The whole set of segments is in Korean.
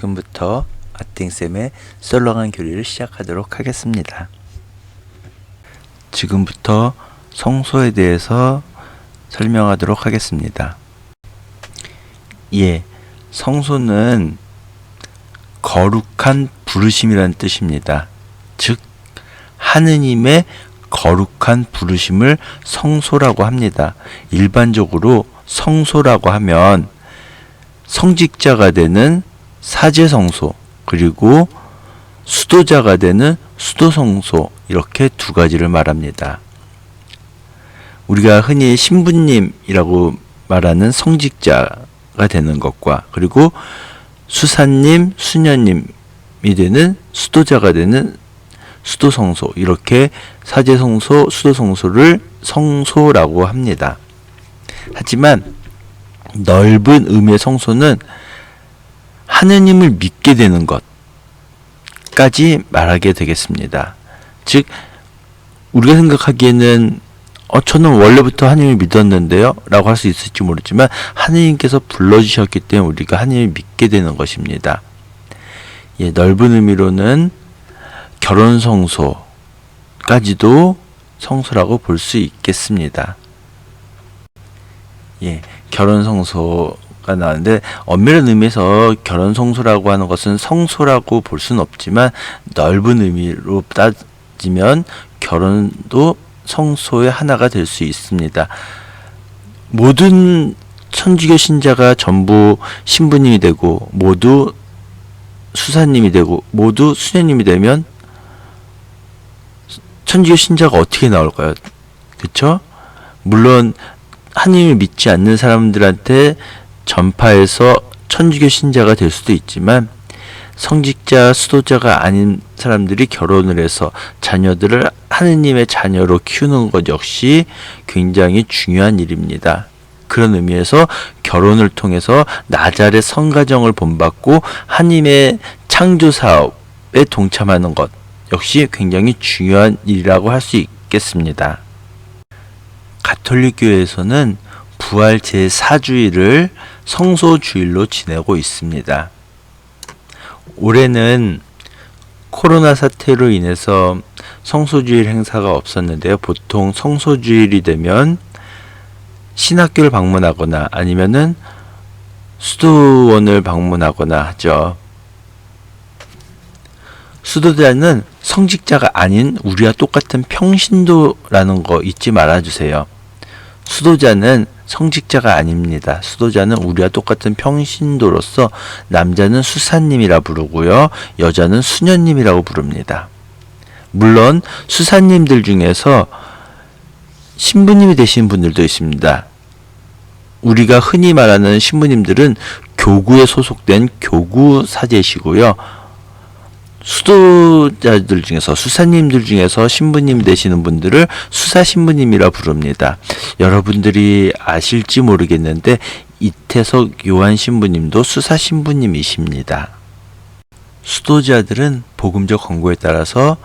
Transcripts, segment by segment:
지금부터 아팅쌤의 썰렁한 교리를 시작하도록 하겠습니다. 지금부터 성소에 대해서 설명하도록 하겠습니다. 예, 성소는 거룩한 부르심이라는 뜻입니다. 즉, 하느님의 거룩한 부르심을 성소라고 합니다. 일반적으로 성소라고 하면 성직자가 되는 사제성소 그리고 수도자가 되는 수도성소 이렇게 두 가지를 말합니다. 우리가 흔히 신부님이라고 말하는 성직자가 되는 것과 그리고 수사님, 수녀님이 되는 수도자가 되는 수도성소 이렇게 사제성소, 수도성소를 성소라고 합니다. 하지만 넓은 의미의 성소는 하느님을 믿게 되는 것까지 말하게 되겠습니다. 즉 우리가 생각하기에는 어 저는 원래부터 하나님을 믿었는데요 라고 할 수 있을지 모르지만 하느님께서 불러주셨기 때문에 우리가 하나님을 믿게 되는 것입니다. 예, 넓은 의미로는 결혼 성소까지도 성소라고 볼 수 있겠습니다. 예, 결혼 성소 가 나왔는데 엄밀한 의미에서 결혼 성소라고 하는 것은 성소라고 볼 수는 없지만 넓은 의미로 따지면 결혼도 성소의 하나가 될 수 있습니다. 모든 천주교 신자가 전부 신부님이 되고 모두 수사님이 되고 모두 수녀님이 되면 천주교 신자가 어떻게 나올까요? 그렇죠? 물론 하나님을 믿지 않는 사람들한테 전파해서 천주교 신자가 될 수도 있지만 성직자, 수도자가 아닌 사람들이 결혼을 해서 자녀들을 하느님의 자녀로 키우는 것 역시 굉장히 중요한 일입니다. 그런 의미에서 결혼을 통해서 나잘의 성가정을 본받고 하나님의 창조 사업에 동참하는 것 역시 굉장히 중요한 일이라고 할 수 있겠습니다. 가톨릭 교회에서는 부활 제4주일을 성소주일로 지내고 있습니다. 올해는 코로나 사태로 인해서 성소주일 행사가 없었는데요. 보통 성소주일이 되면 신학교를 방문하거나 아니면은 수도원을 방문하거나 하죠. 수도자는 성직자가 아닌 우리와 똑같은 평신도라는 거 잊지 말아주세요. 수도자는 성직자가 아닙니다. 수도자는 우리와 똑같은 평신도로서 남자는 수사님이라 부르고요. 여자는 수녀님이라고 부릅니다. 물론 수사님들 중에서 신부님이 되신 분들도 있습니다. 우리가 흔히 말하는 신부님들은 교구에 소속된 교구 사제시고요. 수도자들 중에서 수사님들 중에서 신부님 되시는 분들을 수사 신부님이라 부릅니다. 여러분들이 아실지 모르겠는데 이태석 요한 신부님도 수사 신부님이십니다. 수도자들은 복음적 권고에 따라서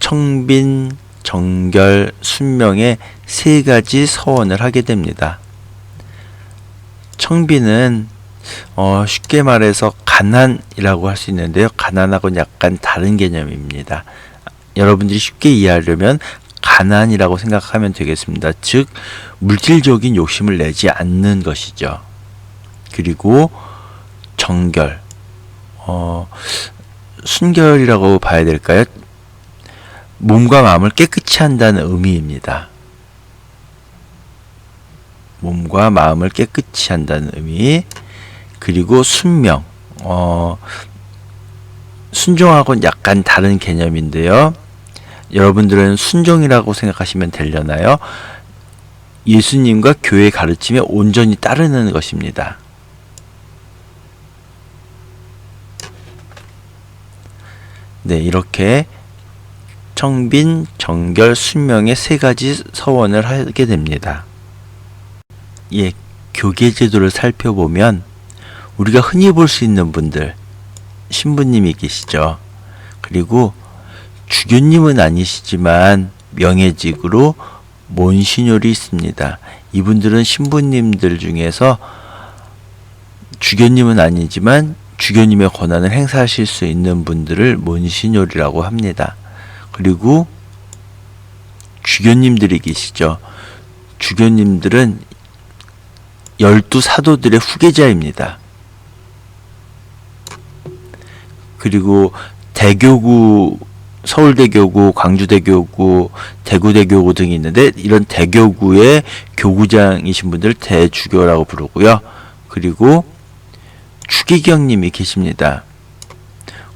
청빈, 정결, 순명의 세 가지 서원을 하게 됩니다. 청빈은 어, 쉽게 말해서 가난이라고 할 수 있는데요. 가난하고는 약간 다른 개념입니다. 여러분들이 쉽게 이해하려면 가난이라고 생각하면 되겠습니다. 즉, 물질적인 욕심을 내지 않는 것이죠. 그리고 정결, 어, 순결이라고 봐야 될까요? 몸과 마음을 깨끗이 한다는 의미입니다. 몸과 마음을 깨끗이 한다는 의미. 그리고 순명, 어, 순종하고는 약간 다른 개념인데요. 여러분들은 순종이라고 생각하시면 되려나요? 예수님과 교회 가르침에 온전히 따르는 것입니다. 네, 이렇게 청빈, 정결, 순명의 세 가지 서원을 하게 됩니다. 예, 교계 제도를 살펴보면 우리가 흔히 볼 수 있는 분들 신부님이 계시죠. 그리고 주교님은 아니시지만 명예직으로 몬시뇨리 있습니다. 이분들은 신부님들 중에서 주교님은 아니지만 주교님의 권한을 행사하실 수 있는 분들을 몬시뇨리라고 합니다. 그리고 주교님들이 계시죠. 주교님들은 열두 사도들의 후계자입니다. 그리고 대교구 서울대교구, 광주대교구, 대구대교구 등이 있는데 이런 대교구의 교구장이신 분들 대주교라고 부르고요. 그리고 추기경님이 계십니다.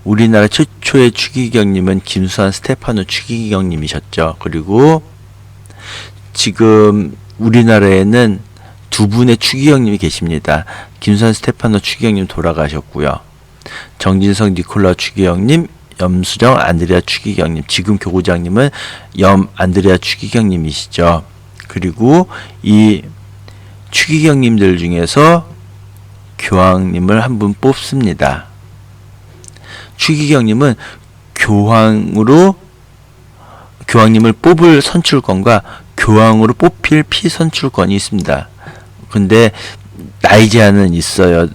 우리나라 최초의 추기경님은 김수환 스테파노 추기경님이셨죠. 그리고 지금 우리나라에는 두 분의 추기경님이 계십니다. 김수환 스테파노 추기경님 돌아가셨고요. 정진석 니콜라 추기경님, 염수정 안드레아 추기경님, 지금 교구장님은 염 안드레아 추기경님이시죠. 그리고 이 추기경님들 중에서 교황님을 한 분 뽑습니다. 추기경님은 교황으로 교황님을 뽑을 선출권과 교황으로 뽑힐 피선출권이 있습니다. 근데 나이 제한은 있어요.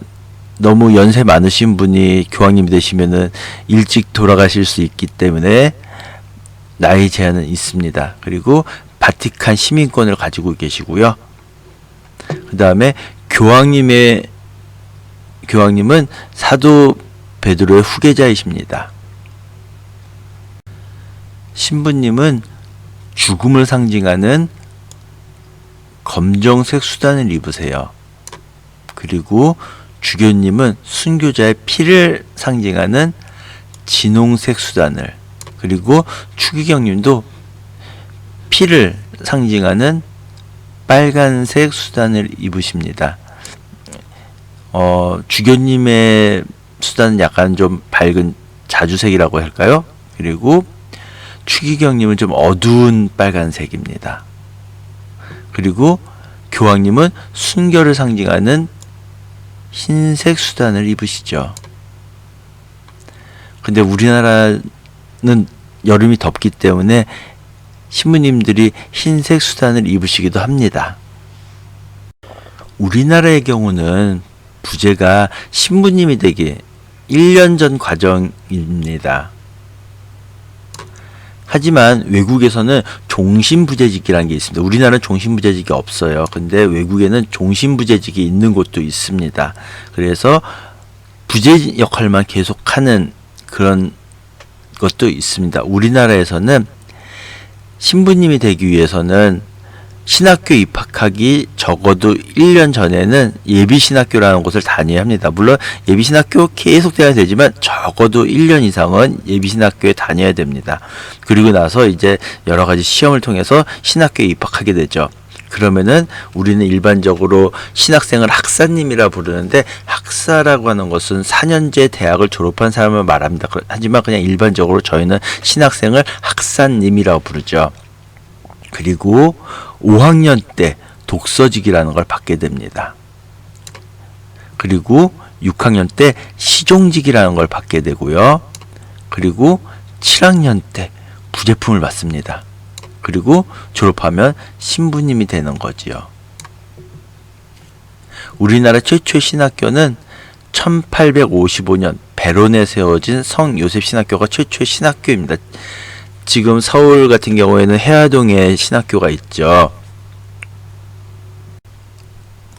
너무 연세 많으신 분이 교황님이 되시면은 일찍 돌아가실 수 있기 때문에 나이 제한은 있습니다. 그리고 바티칸 시민권을 가지고 계시고요. 그 다음에 교황님의 교황님은 사도 베드로의 후계자이십니다. 신부님은 죽음을 상징하는 검정색 수단을 입으세요. 그리고 주교님은 순교자의 피를 상징하는 진홍색 수단을 그리고 추기경님도 피를 상징하는 빨간색 수단을 입으십니다. 어, 주교님의 수단은 약간 좀 밝은 자주색이라고 할까요? 그리고 추기경님은 좀 어두운 빨간색입니다. 그리고 교황님은 순결을 상징하는 흰색 수단을 입으시죠. 근데 우리나라는 여름이 덥기 때문에 신부님들이 흰색 수단을 입으시기도 합니다. 우리나라의 경우는 부제가 신부님이 되기 1년 전 과정입니다. 하지만 외국에서는 종신부재직이라는 게 있습니다. 우리나라는 종신부재직이 없어요. 근데 외국에는 종신부재직이 있는 곳도 있습니다. 그래서 부재 역할만 계속하는 그런 것도 있습니다. 우리나라에서는 신부님이 되기 위해서는 신학교 입학하기 적어도 1년 전에는 예비신학교라는 곳을 다녀야 합니다. 물론 예비신학교 계속 돼야 되지만 적어도 1년 이상은 예비신학교에 다녀야 됩니다. 그리고 나서 이제 여러 가지 시험을 통해서 신학교에 입학하게 되죠. 그러면은 우리는 일반적으로 신학생을 학사님이라 부르는데 학사라고 하는 것은 4년제 대학을 졸업한 사람을 말합니다. 하지만 그냥 일반적으로 저희는 신학생을 학사님이라고 부르죠. 그리고 5학년 때 독서직이라는 걸 받게 됩니다. 그리고 6학년 때 시종직이라는 걸 받게 되고요. 그리고 7학년 때 부제품을 받습니다. 그리고 졸업하면 신부님이 되는 거지요. 우리나라 최초의 신학교는 1855년 베론에 세워진 성 요셉 신학교가 최초의 신학교입니다. 지금 서울 같은 경우에는 해화동에 신학교가 있죠.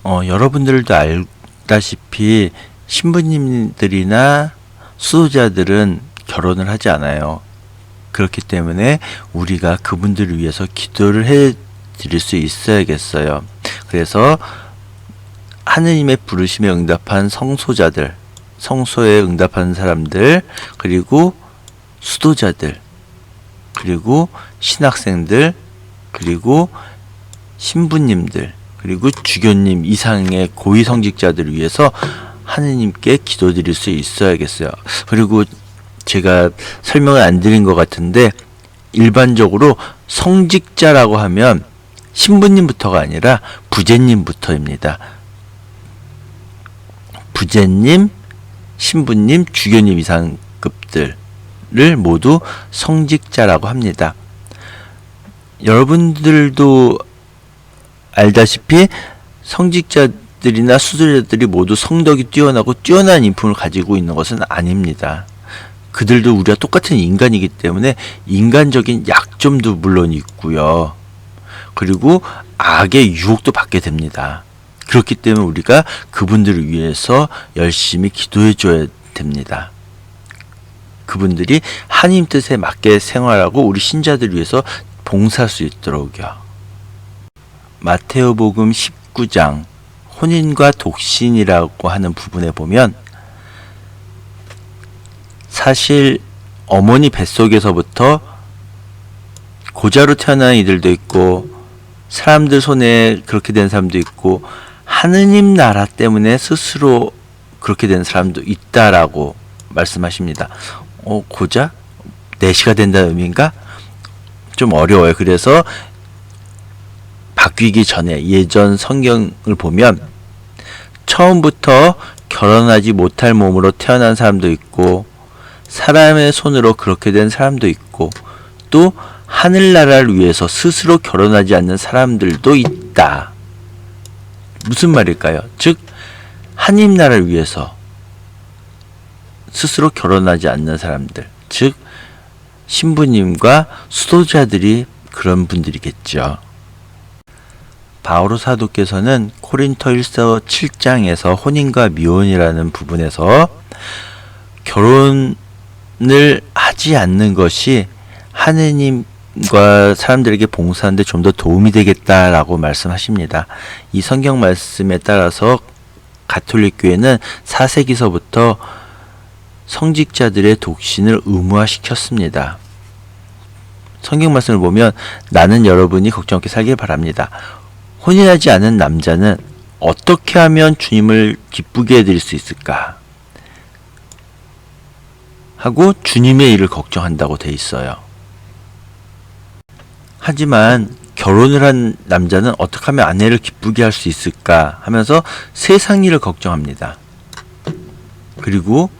어, 여러분들도 알다시피 신부님들이나 수도자들은 결혼을 하지 않아요. 그렇기 때문에 우리가 그분들을 위해서 기도를 해 드릴 수 있어야겠어요. 그래서 하느님의 부르심에 응답한 성소자들, 성소에 응답한 사람들, 그리고 수도자들, 그리고 신학생들, 그리고 신부님들, 그리고 주교님 이상의 고위 성직자들을 위해서 하느님께 기도드릴 수 있어야겠어요. 그리고 제가 설명을 안 드린 것 같은데 일반적으로 성직자라고 하면 신부님부터가 아니라 부제님부터입니다. 부제님, 신부님, 주교님 이상급들 를 모두 성직자라고 합니다. 여러분들도 알다시피 성직자들이 왕족들이나 수도자들이 모두 성덕이 뛰어나고 뛰어난 인품을 가지고 있는 것은 아닙니다. 그들도 우리와 똑같은 인간이기 때문에 인간적인 약점도 물론 있고요. 그리고 악의 유혹도 받게 됩니다. 그렇기 때문에 우리가 그분들을 위해서 열심히 기도해 줘야 됩니다. 그분들이 하나님 뜻에 맞게 생활하고 우리 신자들을 위해서 봉사할 수 있도록요. 마테오복음 19장 혼인과 독신이라고 하는 부분에 보면 사실 어머니 뱃속에서부터 고자로 태어난 이들도 있고 사람들 손에 그렇게 된 사람도 있고 하느님 나라 때문에 스스로 그렇게 된 사람도 있다라고 말씀하십니다. 어, 고자? 내시가 된다는 의미인가? 좀 어려워요. 그래서 바뀌기 전에 예전 성경을 보면 처음부터 결혼하지 못할 몸으로 태어난 사람도 있고 사람의 손으로 그렇게 된 사람도 있고 또 하늘나라를 위해서 스스로 결혼하지 않는 사람들도 있다. 무슨 말일까요? 즉 하나님 나라를 위해서 스스로 결혼하지 않는 사람들, 즉 신부님과 수도자들이 그런 분들이겠죠. 바오로 사도께서는 코린토일서 7장에서 혼인과 미혼이라는 부분에서 결혼을 하지 않는 것이 하느님과 사람들에게 봉사하는데 좀 더 도움이 되겠다라고 말씀하십니다. 이 성경 말씀에 따라서 가톨릭 교회는 4세기서부터 성직자들의 독신을 의무화시켰습니다. 성경 말씀을 보면 나는 여러분이 걱정 없게 살길 바랍니다. 혼인하지 않은 남자는 어떻게 하면 주님을 기쁘게 해드릴 수 있을까? 하고 주님의 일을 걱정한다고 돼 있어요. 하지만 결혼을 한 남자는 어떻게 하면 아내를 기쁘게 할 수 있을까 하면서 세상 일을 걱정합니다. 그리고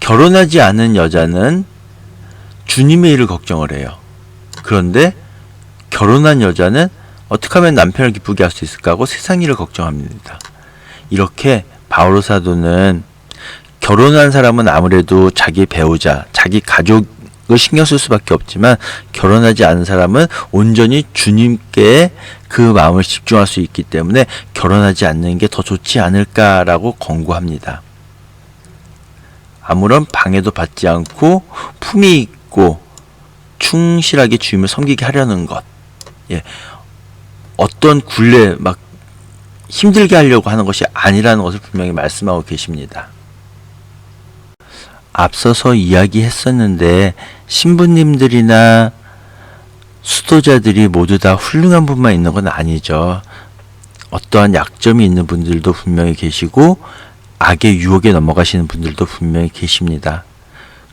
결혼하지 않은 여자는 주님의 일을 걱정을 해요. 그런데 결혼한 여자는 어떻게 하면 남편을 기쁘게 할 수 있을까 하고 세상 일을 걱정합니다. 이렇게 바오로 사도는 결혼한 사람은 아무래도 자기 배우자, 자기 가족을 신경 쓸 수밖에 없지만 결혼하지 않은 사람은 온전히 주님께 그 마음을 집중할 수 있기 때문에 결혼하지 않는 게 더 좋지 않을까라고 권고합니다. 아무런 방해도 받지 않고 품위 있고 충실하게 주님을 섬기게 하려는 것. 예. 어떤 굴레 막 힘들게 하려고 하는 것이 아니라는 것을 분명히 말씀하고 계십니다. 앞서서 이야기했었는데 신부님들이나 수도자들이 모두 다 훌륭한 분만 있는 건 아니죠. 어떠한 약점이 있는 분들도 분명히 계시고 악의 유혹에 넘어가시는 분들도 분명히 계십니다.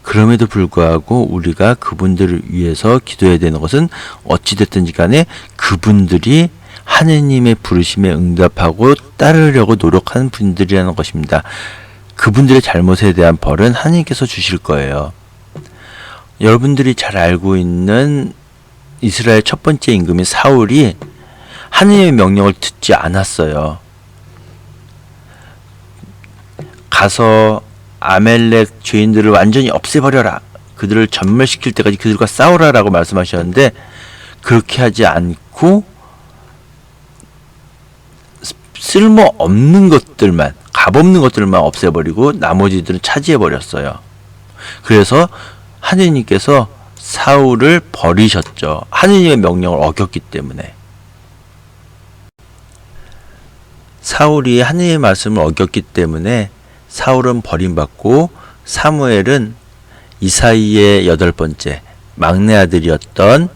그럼에도 불구하고 우리가 그분들을 위해서 기도해야 되는 것은 어찌됐든지 간에 그분들이 하느님의 부르심에 응답하고 따르려고 노력하는 분들이라는 것입니다. 그분들의 잘못에 대한 벌은 하나님께서 주실 거예요. 여러분들이 잘 알고 있는 이스라엘 첫 번째 임금인 사울이 하느님의 명령을 듣지 않았어요. 가서 아멜렉 죄인들을 완전히 없애버려라. 그들을 전멸시킬 때까지 그들과 싸우라라고 말씀하셨는데 그렇게 하지 않고 쓸모 없는 것들만 값없는 것들만 없애버리고 나머지들은 차지해버렸어요. 그래서 하느님께서 사울을 버리셨죠. 하느님의 명령을 어겼기 때문에. 사울이 하느님의 말씀을 어겼기 때문에 사울은 버림받고 사무엘은 이사이의 여덟 번째 막내 아들이었던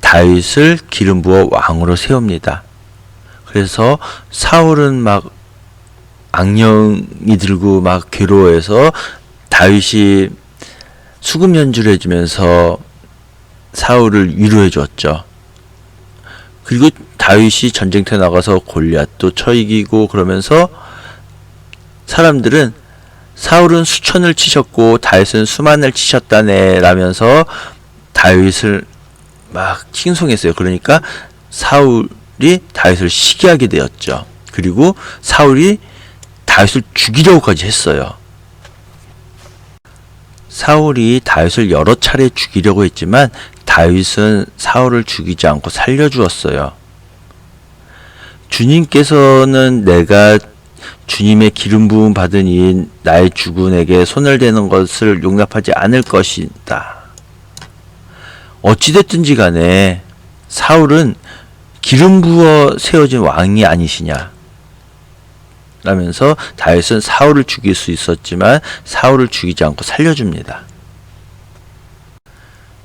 다윗을 기름 부어 왕으로 세웁니다. 그래서 사울은 막 악령이 들고 막 괴로워해서 다윗이 수금 연주를 해주면서 사울을 위로해 줬죠. 그리고 다윗이 전쟁터에 나가서 골리앗도 쳐 이기고 그러면서 사람들은 사울은 수천을 치셨고 다윗은 수만을 치셨다네 라면서 다윗을 막 칭송했어요. 그러니까 사울이 다윗을 시기하게 되었죠. 그리고 사울이 다윗을 죽이려고까지 했어요. 사울이 다윗을 여러 차례 죽이려고 했지만 다윗은 사울을 죽이지 않고 살려주었어요. 주님께서는 내가 주님의 기름 부음 받은 이인 나의 주군에게 손을 대는 것을 용납하지 않을 것이다. 어찌됐든지 간에 사울은 기름 부어 세워진 왕이 아니시냐. 라면서 다윗은 사울을 죽일 수 있었지만 사울을 죽이지 않고 살려줍니다.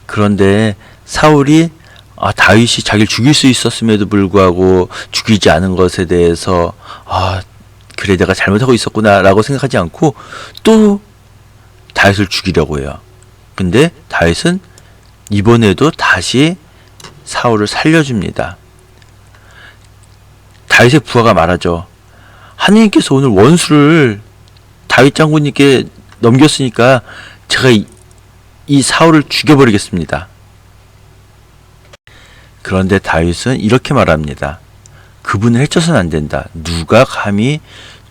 그런데 사울이 아, 다윗이 자기를 죽일 수 있었음에도 불구하고 죽이지 않은 것에 대해서 아, 그래 내가 잘못하고 있었구나라고 생각하지 않고 또 다윗을 죽이려고 해요. 근데 다윗은 이번에도 다시 사울을 살려줍니다. 다윗의 부하가 말하죠. 하나님께서 오늘 원수를 다윗 장군님께 넘겼으니까 제가 이, 이 사울을 죽여버리겠습니다. 그런데 다윗은 이렇게 말합니다. 그분을 해쳐서는 안 된다. 누가 감히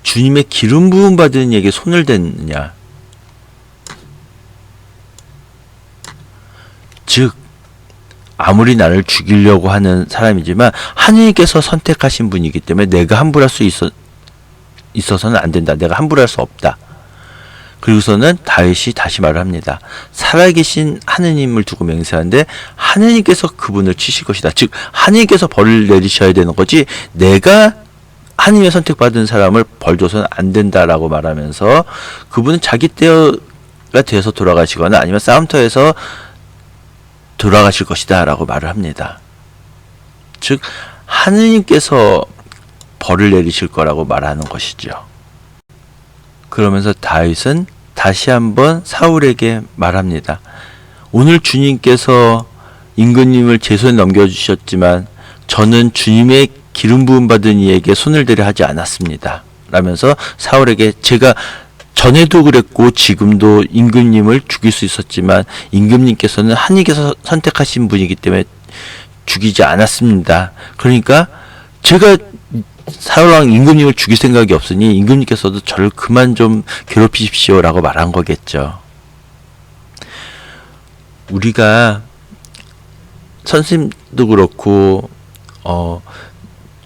주님의 기름 부음 받은 이에게 손을 댔느냐. 즉 아무리 나를 죽이려고 하는 사람이지만 하나님께서 선택하신 분이기 때문에 내가 함부로 할 수 있어 있어서는 안 된다. 내가 함부로 할 수 없다. 그리고서는 다윗이 다시 말을 합니다. 살아계신 하느님을 두고 맹세하는데 하느님께서 그분을 치실 것이다. 즉 하느님께서 벌을 내리셔야 되는 거지 내가 하느님의 선택받은 사람을 벌 줘서는 안 된다라고 말하면서 그분은 자기 때가 되어서 돌아가시거나 아니면 싸움터에서 돌아가실 것이다라고 말을 합니다. 즉 하느님께서 벌을 내리실 거라고 말하는 것이죠. 그러면서 다윗은 다시 한번 사울에게 말합니다. 오늘 주님께서 임금님을 제 손에 넘겨주셨지만 저는 주님의 기름 부음 받은 이에게 손을 대려 하지 않았습니다. 라면서 사울에게 제가 전에도 그랬고 지금도 임금님을 죽일 수 있었지만 임금님께서는 하나님께서 선택하신 분이기 때문에 죽이지 않았습니다. 그러니까 제가 사울왕 임금님을 죽일 생각이 없으니 임금님께서도 저를 그만 좀 괴롭히십시오라고 말한 거겠죠. 우리가 선생님도 그렇고 어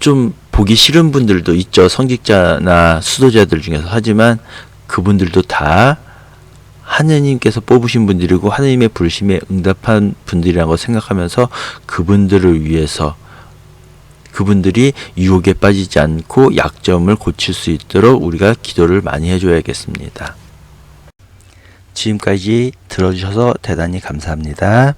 좀 보기 싫은 분들도 있죠. 성직자나 수도자들 중에서 하지만 그분들도 다 하느님께서 뽑으신 분들이고 하느님의 불심에 응답한 분들이라는 걸 생각하면서 그분들을 위해서 그분들이 유혹에 빠지지 않고 약점을 고칠 수 있도록 우리가 기도를 많이 해줘야겠습니다. 지금까지 들어주셔서 대단히 감사합니다.